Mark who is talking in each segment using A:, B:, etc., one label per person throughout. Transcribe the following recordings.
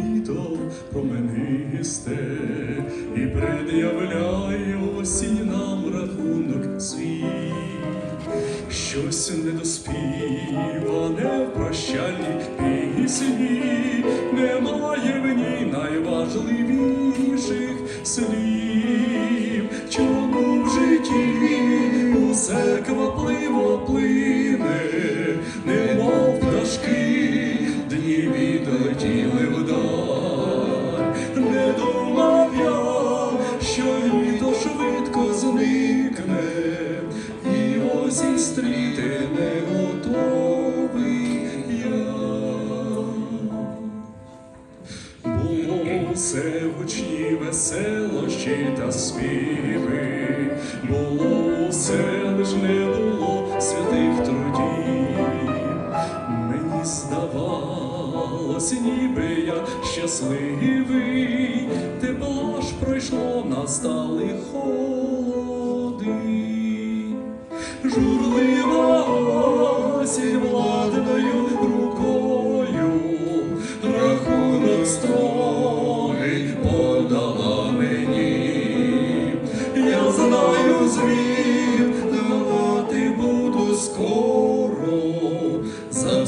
A: літо променисте і пред'являю осінь нам рахунок свій, щось недоспіване в прощальній пісні, немає в ній найважливіших слів, чому в житті усе квапливо плив. Гучні веселощі та співи, було усе лиш не було святих трудів. Мені здавалось, ніби я щасливий, тепло ж пройшло, настали холоди.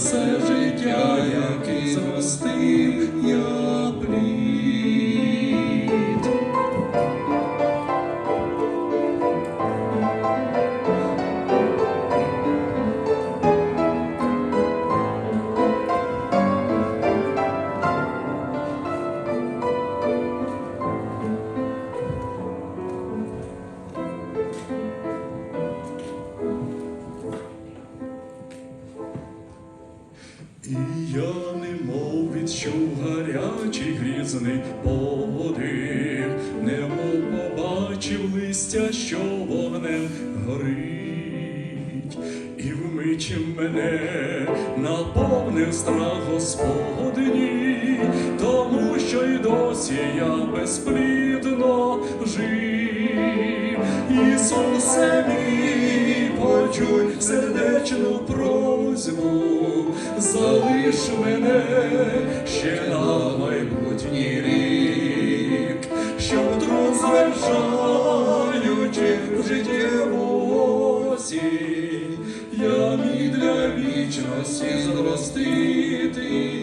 A: Все життя, який зростив я І я немов відчув гарячий грізний подих, немов побачив листя, що вогнем горить, і вмить мене наповнив страх Господній, тому що й досі я безплідно жив. Ісусе мій, почуй сердечну просьбу, залиш мене ще на майбутній рік, щоб труд звершаючи в житті осінь, я мій для вічності зростити